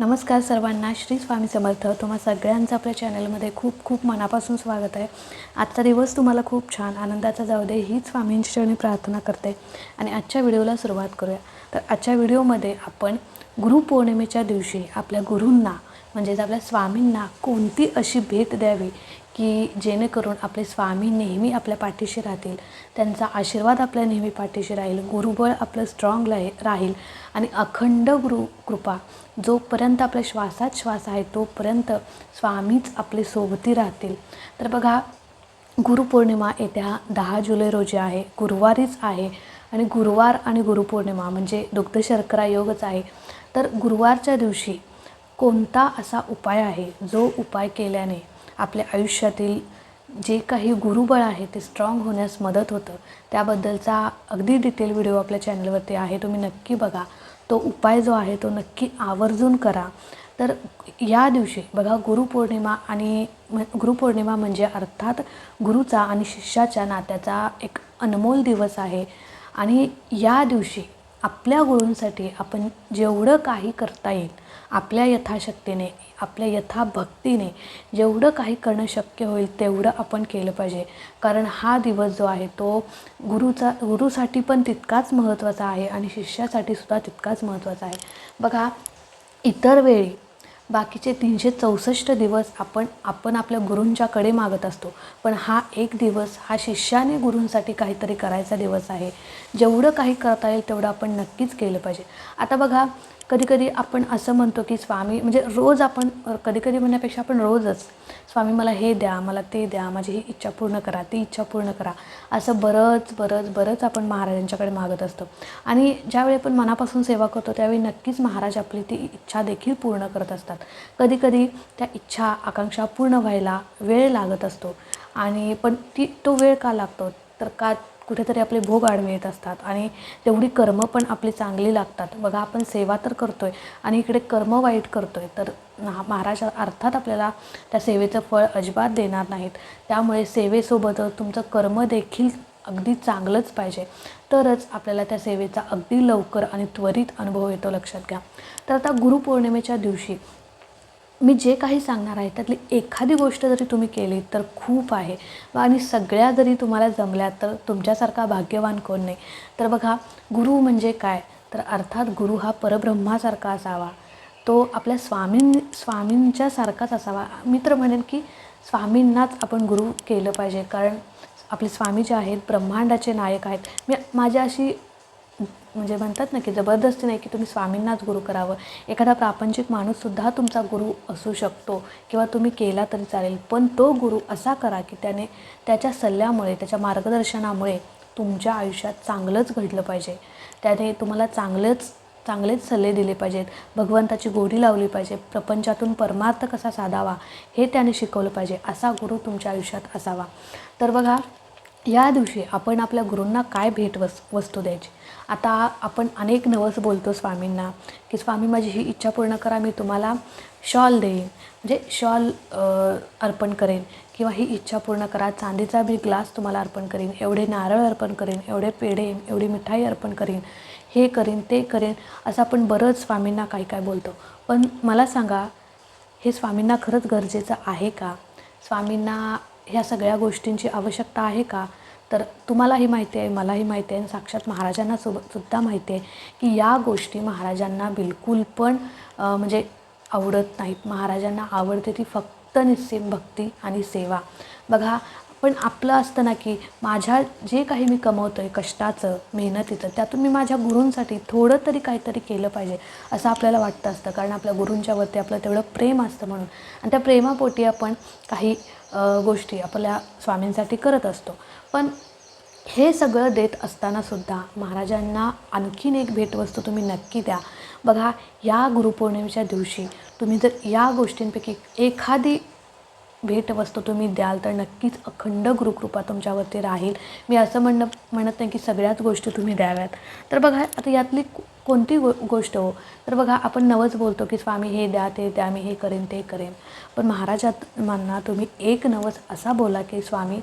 नमस्कार सर्वांना. श्री स्वामी समर्थ. तुम्हा सगळ्यांचं आपल्या चॅनलमध्ये खूप खूप मनापासून स्वागत आहे. आजचा दिवस तुम्हाला खूप छान आनंदाचा जाऊ दे हीच स्वामींची चरणी प्रार्थना करते. आणि आजच्या व्हिडिओला सुरुवात करूया. तर आजच्या व्हिडिओमध्ये आपण गुरुपौर्णिमेच्या दिवशी आपल्या गुरूंना म्हणजेच आपल्या स्वामींना कोणती अशी भेट द्यावी की जेणेकरून आपले स्वामी नेहमी आपल्या पाठीशी राहतील त्यांचा आशीर्वाद आपल्या नेहमी पाठीशी राहील गुरुबळ आपलं स्ट्रॉंग राही राहील आणि अखंड गुरु कृपा जोपर्यंत आपल्या श्वासात श्वास आहे तोपर्यंत स्वामीच आपले सोबती राहतील. तर बघा गुरुपौर्णिमा येत्या दहा जुलै रोजी आहे गुरुवारीच आहे आणि गुरुवार आणि गुरुपौर्णिमा म्हणजे दुग्ध शर्करा योगच आहे. तर गुरुवारच्या दिवशी कोणता असा उपाय आहे? जो उपाय केल्याने आपल्या आयुष्यातील जे काही गुरुबळ आहे ते स्ट्रॉंग होण्यास मदत होतं. त्याबद्दलचा अगदी डिटेल व्हिडिओ आपल्या चॅनलवरती आहे. तुम्ही नक्की बघा. तो उपाय जो आहे तो नक्की आवर्जून करा. तर या दिवशी बघा गुरुपौर्णिमा आणि गुरुपौर्णिमा म्हणजे अर्थात गुरुचा आणि शिष्याच्या नात्याचा एक अनमोल दिवस आहे. आणि या दिवशी आपल्या गुरूंसाठी आपण जेवढं काही करता येईल आपल्या यथाशक्तीने आपल्या यथाभक्तीने जेवढं काही करणं शक्य होईल तेवढं आपण केलं पाहिजे. कारण हा दिवस जो आहे तो गुरुचा गुरुसाठी पण तितकाच महत्त्वाचा आहे आणि शिष्यासाठी सुद्धा तितकाच महत्त्वाचा आहे. बघा इतर वेळी बाकीचे तीनशे चौसष्ट दिवस आपण आपण आपल्या गुरूंच्याकडे मागत असतो. पण हा एक दिवस हा शिष्याने गुरूंसाठी काहीतरी करायचा दिवस आहे. जेवढं काही करता येईल तेवढं आपण नक्कीच केलं पाहिजे. आता बघा कधीकधी आपण असं म्हणतो की स्वामी म्हणजे रोज आपण कधीकधी म्हणण्यापेक्षा आपण रोजच स्वामी मला हे द्या मला ते द्या माझी ही इच्छा पूर्ण करा ती इच्छा पूर्ण करा असं बरंच बरंच बरंच आपण महाराजांच्याकडे मागत असतो. आणि ज्यावेळी आपण मनापासून सेवा करतो त्यावेळी नक्कीच महाराज आपली ती इच्छा देखील पूर्ण करत असतात. कधीकधी त्या इच्छा आकांक्षा पूर्ण व्हायला वेळ लागत असतो. आणि पण ती तो वेळ का लागतो? तर का कुठेतरी आपले भोग आडमिळत असतात आणि तेवढी कर्म पण आपली चांगली लागतात. बघा आपण सेवा तर करतो आहे आणि इकडे कर्म वाईट करतो आहे तर महाराज अर्थात आपल्याला त्या सेवेचं फळ अजिबात देणार नाहीत. त्यामुळे सेवेसोबत तुमचं कर्म देखील अगदी चांगलंच पाहिजे. तरच आपल्याला त्या सेवेचा अगदी लवकर आणि त्वरित अनुभव येतो लक्षात घ्या. तर आता गुरुपौर्णिमेच्या दिवशी मी जे काही सांगणार आहे त्यातली एखादी गोष्ट जरी तुम्ही केली तर खूप आहे. आणि सगळ्या जरी तुम्हाला जमल्या तर तुमच्यासारखा भाग्यवान कोण नाही. तर बघा गुरु म्हणजे काय? तर अर्थात गुरु हा परब्रह्मासारखा असावा. तो आपल्या स्वामीं स्वामींच्या सारखाच असावा. मी तर म्हणेन की स्वामींनाच आपण गुरु केलं पाहिजे. कारण आपले स्वामी जे आहेत ब्रह्मांडाचे नायक आहेत. मी माझ्या अशी म्हणजे म्हणतात ना की जबरदस्ती नाही की तुम्ही स्वामींनाच गुरु करावं. एखादा प्रापंचिक माणूससुद्धा तुमचा गुरु असू शकतो किंवा तुम्ही केला तरी चालेल पण तो गुरु असा करा की त्याने त्याच्या सल्ल्यामुळे त्याच्या मार्गदर्शनामुळे तुमच्या आयुष्यात चांगलंच घडलं पाहिजे. त्याने तुम्हाला चांगलंच चांगलेच सल्ले दिले पाहिजेत. भगवंताची गोडी लावली पाहिजे. प्रपंचातून परमार्थ कसा साधावा हे त्याने शिकवलं पाहिजे. असा गुरु तुमच्या आयुष्यात असावा. तर बघा या दिवशी आपण आपल्या गुरूंना काय भेट वस वस्तू द्यायची? आता आपण अनेक नवस बोलतो स्वामींना की स्वामी माझी ही इच्छा पूर्ण करा मी तुम्हाला शॉल देईन. म्हणजे शॉल अर्पण करेन. किंवा ही इच्छा पूर्ण करा चांदीचा मी ग्लास तुम्हाला अर्पण करीन एवढे नारळ अर्पण करीन एवढे पेढे एवढी मिठाई अर्पण करीन हे करीन ते करेन असं आपण बरंच स्वामींना काही काय बोलतो. पण मला सांगा हे स्वामींना खरंच गरजेचं आहे का? स्वामींना ह्या सगळ्या गोष्टींची आवश्यकता आहे का? तर तुम्हालाही माहिती आहे मलाही माहिती आहे आणि साक्षात महाराजांना सुद्धा माहिती आहे की या गोष्टी महाराजांना बिलकुल पण म्हणजे आवडत नाहीत. महाराजांना आवडते ती फक्त निस्सीम भक्ती आणि सेवा. बघा पण आपलं असतं ना की माझ्या जे काही मी कमवतो आहे कष्टाचं मेहनतीचं त्यातून मी माझ्या गुरूंसाठी थोडं तरी काहीतरी केलं पाहिजे असं आपल्याला वाटतं असतं. कारण आपल्या गुरूंच्यावरती आपलं तेवढं प्रेम असतं म्हणून. आणि त्या प्रेमापोटी आपण काही गोष्टी आपल्या स्वामींसाठी करत असतो. पण हे सगळं देत असतानासुद्धा महाराजांना आणखीन एक भेटवस्तू तुम्ही नक्की द्या. बघा या गुरुपौर्णिमेच्या दिवशी तुम्ही जर या गोष्टींपैकी एखादी भेटवस्तू तुम्ही द्याल तर नक्कीच अखंड गुरुकृपा तुमच्यावरती राहील. मी असं म्हणणं म्हणत नाही की सगळ्याच गोष्टी तुम्ही द्याव्यात. तर बघा आता यातली कोणती गो गोष्ट हो? तर बघा आपण नवच बोलतो की स्वामी हे द्या ते द्या मी हे करेन ते करेन. पण महाराजांना तुम्ही एक नवस असा बोला की स्वामी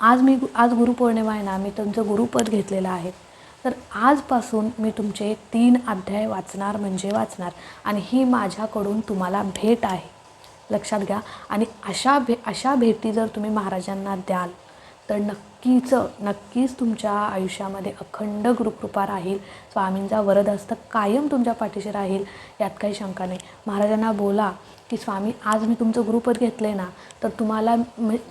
आज मी आज गुरुपौर्णिमा आहे ना मी तुमचं गुरुपद घेतलेलं आहे. तर आजपासून मी तुमचे तीन अध्याय वाचणार म्हणजे वाचणार आणि ही माझ्याकडून तुम्हाला भेट आहे. लक्षात घ्या. आणि अशा भे अशा भेटी जर तुम्ही महाराजांना द्याल तर नक्कीच नक्कीच तुमच्या आयुष्यामध्ये अखंड गुरुकृपा राहील. स्वामींचा वरद हस्त कायम तुमच्या पाठीशी राहील यात काही शंका नाही. महाराजांना बोला की स्वामी आज मी तुमचं गुरुपद घेतलं आहे ना तर तुम्हाला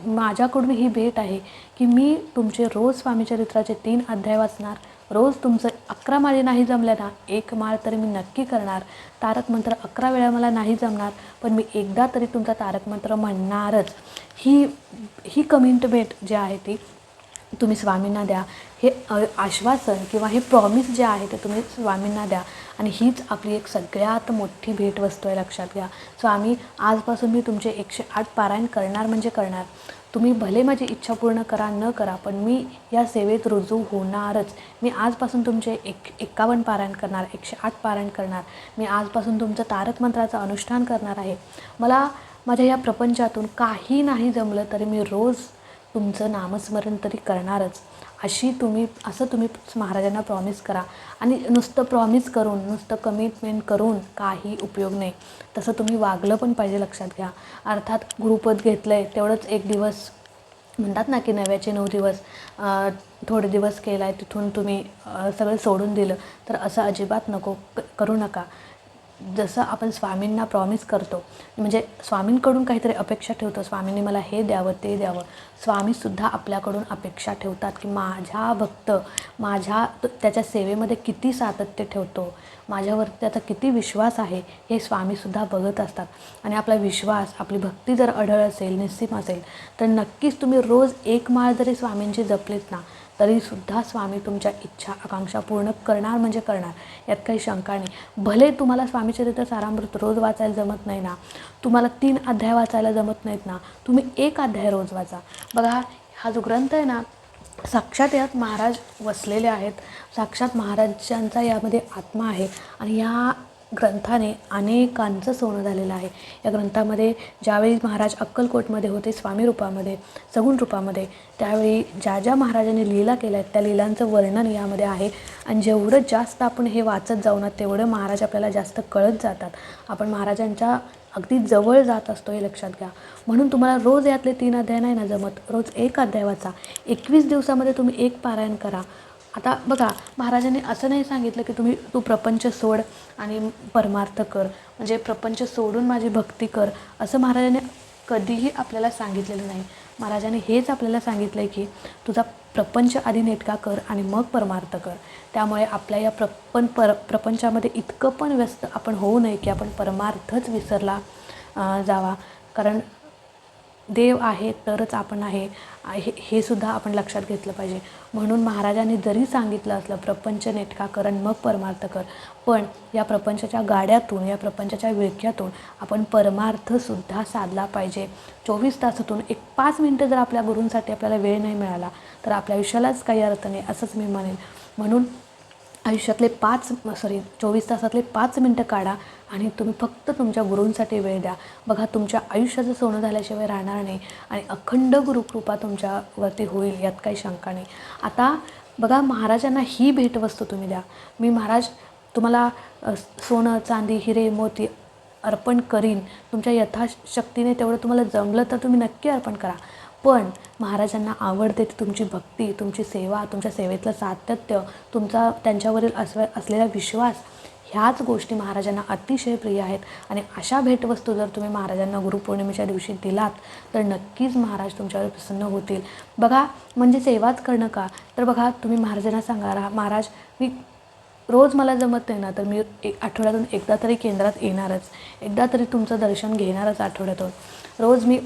माझ्याकडून ही भेट आहे की मी तुमचे रोज स्वामी चरित्राचे तीन अध्याय वाचणार रोज तुमचं अकरा माळी नाही जमल्या ना एक माळ तरी मी नक्की करणार. तारक मंत्र अकरा वेळा मला नाही जमणार पण मी एकदा तरी तुमचा तारक मंत्र म्हणणारच. ही ही कमिटमेंट जी आहे ती तुम्ही स्वामींना द्या. हे आश्वासन किंवा हे प्रॉमिस जे आहे ते तुम्ही स्वामींना द्या. आणि हीच आपली एक सगळ्यात मोठी भेटवस्तू आहे लक्षात घ्या. स्वामी आजपासून मी तुमचे एकशे आठ पारायण करणार म्हणजे करणार. तुम्ही भले माझी इच्छा पूर्ण करा न करा पण मी या सेवेत रुजू होणारच. मी आजपासून तुमचे एक एकावन्न पारायण करणार एकशे आठ पारायण करणार. मी आजपासून तुमचं तारक मंत्राचं अनुष्ठान करणार आहे. मला माझ्या या प्रपंचातून काही नाही जमलं तरी मी रोज तुमचं नामस्मरण तरी करणारच. अशी तुम्ही असं तुम्ही महाराजांना प्रॉमिस करा. आणि नुसतं प्रॉमिस करून नुसतं कमिटमेंट करून काही उपयोग नाही. तसं तुम्ही वागलं पण पाहिजे लक्षात घ्या. अर्थात गुरुपद घेतलं आहे तेवढंच एक दिवस म्हणतात ना की नव्याचे नऊ दिवस थोडे दिवस केला आहे तिथून तुम्ही सगळं सोडून दिलं. तर असं अजिबात नको क- करू नका. जसं आपण स्वामींना प्रॉमिस करतो म्हणजे स्वामींकडून काहीतरी अपेक्षा ठेवतो स्वामींनी मला हे द्यावं ते द्यावं. स्वामीसुद्धा आपल्याकडून अपेक्षा ठेवतात की माझ्या भक्त माझ्या त्याच्या सेवेमध्ये किती सातत्य ठेवतो माझ्यावर त्याचा किती विश्वास आहे हे स्वामीसुद्धा बघत असतात. आणि आपला विश्वास आपली भक्ती जर अढळ असेल निस्सीम असेल तर नक्कीच तुम्ही रोज एक माळ जरी स्वामींची जपलीत ना तरीसुद्धा स्वामी तुमच्या इच्छा आकांक्षा पूर्ण करणार म्हणजे करणार. यात काही शंका नाही. भले तुम्हाला स्वामीचरित्र सारामृत रोज वाचायला जमत नाही ना तुम्हाला तीन अध्याय वाचायला जमत नाहीत ना तुम्ही एक अध्याय रोज वाचा. बघा हा जो ग्रंथ आहे ना साक्षात यात महाराज वसलेले आहेत. साक्षात महाराजांचा यामध्ये आत्मा आहे. आणि या ग्रंथाने अनेकांचं सोनं झालेलं आहे. या ग्रंथामध्ये ज्यावेळी महाराज अक्कलकोटमध्ये होते स्वामी रूपामध्ये सगुण रूपामध्ये त्यावेळी ज्या ज्या महाराजांनी लीला केल्या आहेत त्या लीलांचं वर्णन यामध्ये आहे. आणि जेवढं जास्त आपण हे वाचत जाऊ ना तेवढं महाराज आपल्याला जास्त कळत जातात. आपण महाराजांच्या अगदी जवळ जात असतो हे लक्षात घ्या. म्हणून तुम्हाला रोज यातले तीन अध्याय नाही ना जमत. रोज एक अध्याय वाचा. एकवीस दिवसामध्ये तुम्ही एक पारायण करा. आता बघा महाराजांनी असं नाही सांगितलं की तुम्ही तू प्रपंच सोड आणि परमार्थ कर. म्हणजे प्रपंच सोडून माझी भक्ती कर असं महाराजांनी कधीही आपल्याला सांगितलेलं नाही. महाराजांनी हेच आपल्याला सांगितलं आहे की तुझा प्रपंच आधी नेटका कर आणि मग परमार्थ कर. त्यामुळे आपल्या या प्रपं पर प्रपंचामध्ये इतकं पण व्यस्त आपण होऊ नये की आपण परमार्थच विसरला जावा. कारण देव आहे तरच आपण आहे हे हे सुद्धा आपण लक्षात घेतलं पाहिजे. म्हणून महाराजांनी जरी सांगितलं असलं प्रपंच नेटका करण मग परमार्थ कर पण या प्रपंचाच्या गाड्यातून या प्रपंचाच्या विळख्यातून आपण परमार्थसुद्धा साधला पाहिजे. चोवीस तासातून एक पाच मिनटं जर आपल्या गुरूंसाठी आपल्याला वेळ नाही मिळाला तर आपल्या आयुष्यालाच काही अर्थ नाही असंच मी म्हणेन. म्हणून आयुष्यातले पाच सॉरी चोवीस तासातले पाच मिनटं काढा आणि तुम्ही फक्त तुमच्या गुरूंसाठी वेळ द्या. बघा तुमच्या आयुष्याचं सोनं झाल्याशिवाय राहणार नाही आणि अखंड गुरुकृपा तुमच्यावरती होईल यात काही शंका नाही. आता बघा महाराजांना ही भेटवस्तू तुम्ही द्या. मी महाराज तुम्हाला सोनं चांदी हिरे मोती अर्पण करीन. तुमच्या यथाशक्तीने तेवढं तुम्हाला जमलं तर तुम्ही नक्की अर्पण करा. पण महाराजांना आवडते ती तुमची भक्ती तुमची सेवा तुमच्या सेवेतलं सातत्य तुमचा त्यांच्यावरील अस असलेला विश्वास ह्याच गोष्टी महाराजांना अतिशय प्रिय आहेत. आणि अशा भेटवस्तू जर तुम्ही महाराजांना गुरुपौर्णिमेच्या दिवशी दिलात तर नक्कीच महाराज तुमच्यावर प्रसन्न होतील. बघा म्हणजे सेवाच करणं का? तर बघा तुम्ही महाराजांना सांगा राहा महाराज मी रोज मला जमत नाही ना तर मी एक आठवड्यातून एकदा तरी केंद्रात येणारच. एकदा तरी तुमचं दर्शन घेणारच आठवड्यातून. रोज मी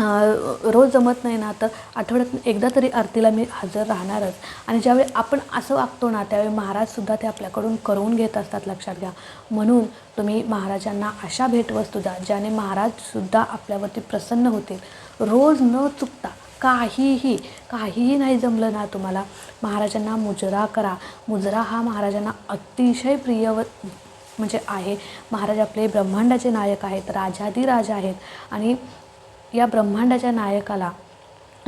रोज जमत नाही ना तर आठवड्यातून एकदा तरी आरतीला मी हजर राहणारच. आणि ज्यावेळी आपण असं वागतो ना त्यावेळी महाराजसुद्धा ते आपल्याकडून करून घेत असतात लक्षात घ्या. म्हणून तुम्ही महाराजांना अशा भेटवस्तू द्या ज्याने महाराजसुद्धा आपल्यावरती प्रसन्न होतील. रोज न चुकता काहीही काहीही नाही जमलं ना तुम्हाला महाराजांना मुजरा करा. मुजरा हा महाराजांना अतिशय प्रिय व म्हणजे आहे. महाराज आपले ब्रह्मांडाचे नायक आहेत राजाधिराज आहेत. आणि या ब्रह्मांडाच्या नायकाला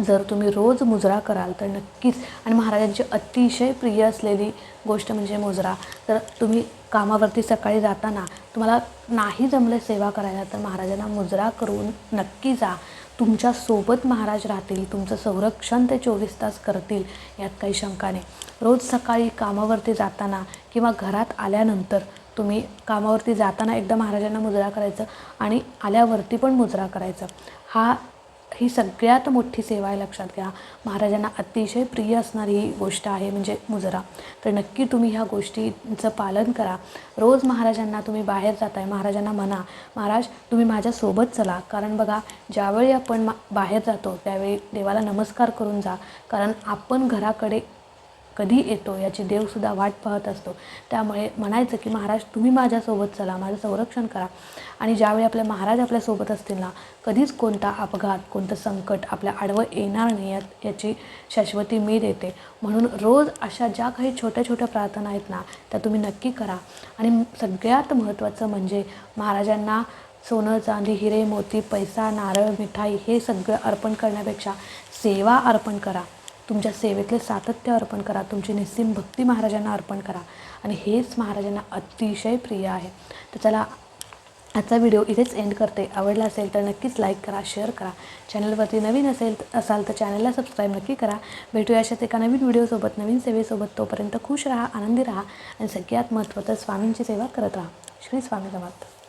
जर तुम्ही रोज मुजरा कराल तर नक्कीच. आणि महाराजांची अतिशय प्रिय असलेली गोष्ट म्हणजे मुजरा. तर तुम्ही कामावरती सकाळी जाताना तुम्हाला नाही जमलं सेवा करायला तर महाराजांना मुजरा करून नक्की जा. तुमच्यासोबत महाराज राहतील तुमचं संरक्षण ते चोवीस तास करतील यात काही शंका नाही. रोज सकाळी कामावरती जाताना किंवा घरात आल्यानंतर तुम्ही कामावरती जाताना एकदा महाराजांना मुजरा करायचं आणि आल्यावरती पण मुजरा करायचं. हा ही सगळ्यात मोठी सेवा आहे लक्षात घ्या. महाराजांना अतिशय प्रिय असणारी ही गोष्ट आहे म्हणजे मुजरा. तर नक्की तुम्ही ह्या गोष्टींचं पालन करा. रोज महाराजांना तुम्ही बाहेर जाताय महाराजांना म्हणा महाराज तुम्ही माझ्यासोबत चला. कारण बघा ज्यावेळी आपण मा बाहेर जातो त्यावेळी देवाला नमस्कार करून जा. कारण आपण घराकडे कधी येतो याची देवसुद्धा वाट पाहत असतो. त्यामुळे म्हणायचं की महाराज तुम्ही माझ्यासोबत चला माझं संरक्षण करा. आणि ज्यावेळी आपले महाराज आपल्यासोबत असतील ना कधीच कोणता अपघात कोणतं संकट आपल्या आडवं येणार नाही यात याची शाश्वती मी देते. म्हणून रोज अशा ज्या काही छोट्या छोट्या प्रार्थना आहेत ना त्या तुम्ही नक्की करा. आणि सगळ्यात महत्त्वाचं म्हणजे महाराजांना सोनं चांदी हिरे मोती पैसा नारळ मिठाई हे सगळं अर्पण करण्यापेक्षा सेवा अर्पण करा. तुमच्या सेवेतले सातत्य अर्पण करा. तुमची निस्सीम भक्ती महाराजांना अर्पण करा. आणि हेच महाराजांना अतिशय प्रिय आहे. तर चला आजचा व्हिडिओ इथेच एंड करते. आवडला असेल तर नक्कीच लाईक करा शेअर करा. चॅनलवरती नवीन असेल असाल तर चॅनलला सबस्क्राईब नक्की करा. भेटूया अशाच एका नवीन व्हिडिओसोबत नवीन सेवेसोबत. तोपर्यंत खुश राहा आनंदी राहा. आणि सगळ्यात महत्त्वाचं स्वामींची सेवा करत राहा. श्री स्वामी समर्थ.